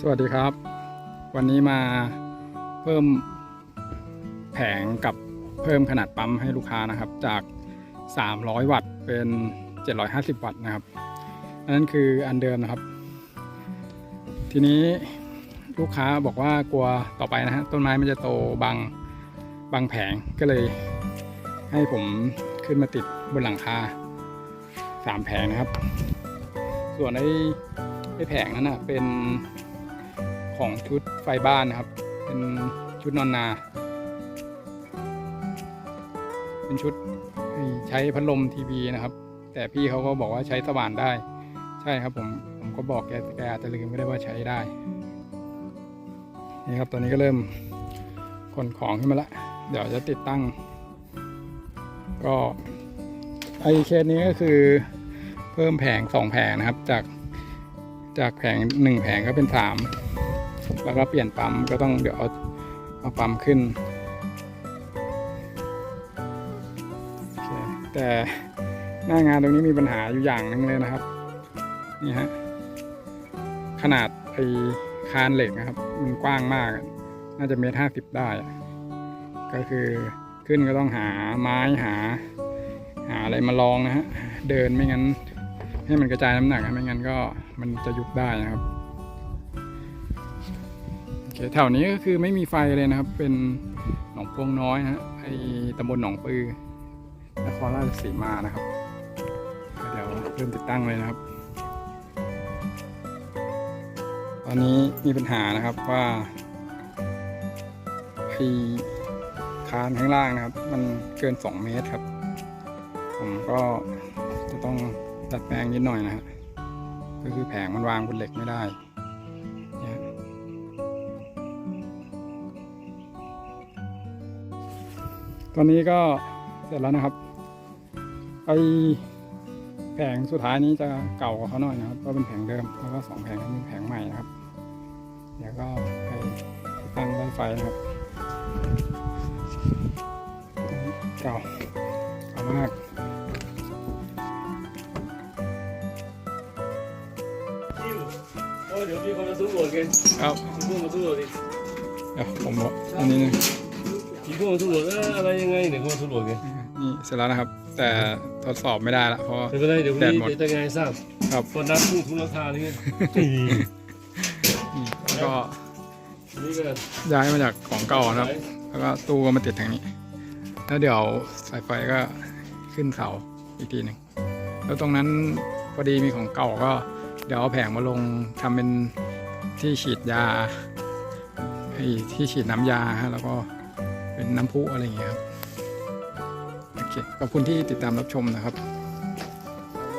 สวัสดีครับ วันนี้มาเพิ่มแผงกับเพิ่มขนาดปั๊มให้ลูกค้านะครับ จาก 300 วัตต์เป็น 750 วัตต์นะครับอันนั้นคืออันเดิมนะครับ ทีนี้ลูกค้าบอกว่ากลัวต่อไปนะฮะต้นไม้มันจะโตบางบางแผงก็เลย ให้ผมขึ้นมาติดบนหลังคาสามแผงนะครับ ส่วนไอ้ไอ้แผงนั้นนะเป็น ของชุดไฟบ้านนะครับ เป็นชุดนอนนา เป็นชุดใช้พัดลมทีวีนะครับ แต่พี่เขาก็บอกว่าใช้สว่านได้ ใช่ครับผมผมก็บอกแกแกอาจจะลืมไม่ได้ว่าใช้ได้นี่ครับตอนนี้ก็เริ่มขนของขึ้นมาละเดี๋ยวจะติดตั้ง ก็ไอเคสนี้ก็คือเพิ่มแผงสองแผงนะครับจากจากแผงหนึ่งแผงก็เป็นสาม แล้วก็เปลี่ยนปั๊มก็ต้องเดี๋ยวเอาเอาปั๊มขึ้น แต่หน้างานตรงนี้มีปัญหาอยู่อย่างหนึงเลยนะครับ นี่ฮะ ขนาดไอคานเหล็กนะครับ มันกว้างมาก น่าจะเมตรห้าสิบได้ ก็คือขึ้นก็ต้องหาไม้หา หาอะไรมาลองนะฮะ เดินไม่งั้น ให้มันกระจายน้ำหนักนะไม่งั้นก็มันจะยุบได้นะครับ เคแถวนี้ก็คือไม่มีไฟเลยนะครับ เป็นหนองพวงน้อยนะฮะไอตำบลหนองปือนครราชสีมานะครับ เดี๋ยวเริ่มติดตั้งเลยนะครับ ตอนนี้มีปัญหานะครับว่าไอคานข้างล่างนะครับ มันเกิน 2 เมตรครับ ผมก็จะต้องดัดแปลงนิดหน่อยนะฮะก็คือแผงมันวางบนเหล็กไม่ได้ ตอนนี้ก็เสร็จแล้วนะครับไอแผงสุดท้ายนี้จะเก่ากว่าเขาหน่อยนะครับ ก็เป็นแผงเดิมแล้วก็สองแผงนี้เป็นแผงใหม่นะครับ เดี๋ยวก็ไปติดตั้งไล่ไฟนะครับเก่าเก่ามากโอ้เดี๋ยวมีคนมาสู้หัวกันครับมีพวกมาสู้หัวดิเดี๋ยวผมบอกอันนี้นะ มีพวกมาสู้หัวเอออะไรยังไงเดี๋ยวมาสู้หัวกันนี่เสร็จแล้วนะครับ แต่ทดสอบไม่ได้ละเพราะว่าไม่เป็นไรเดี๋ยวแดนี้ดหมดเดี๋ยวจะไงทราบครับคนนับพุ่งทุนราคานี่ไงนี่ก็นี่ก็ย้ายมาจากของเก่านะครับ แล้วก็ตู้ก็มาติดทางนี้ แล้วเดี๋ยวสายไฟก็ขึ้นเสาอีกทีหนึ่ง แล้วตรงนั้นพอดีมีของเก่าก็ เดี๋ยวเอาแผงมาลงทำเป็นที่ฉีดยาไอ้ที่ฉีดน้ำยาฮะแล้วก็ เป็นน้ำพุอะไรอย่างเงี้ยครับโอเคขอบคุณที่ติดตามรับชมนะครับ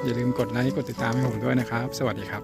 อย่าลืมกดไลค์กดติดตามให้ผมด้วยนะครับ สวัสดีครับ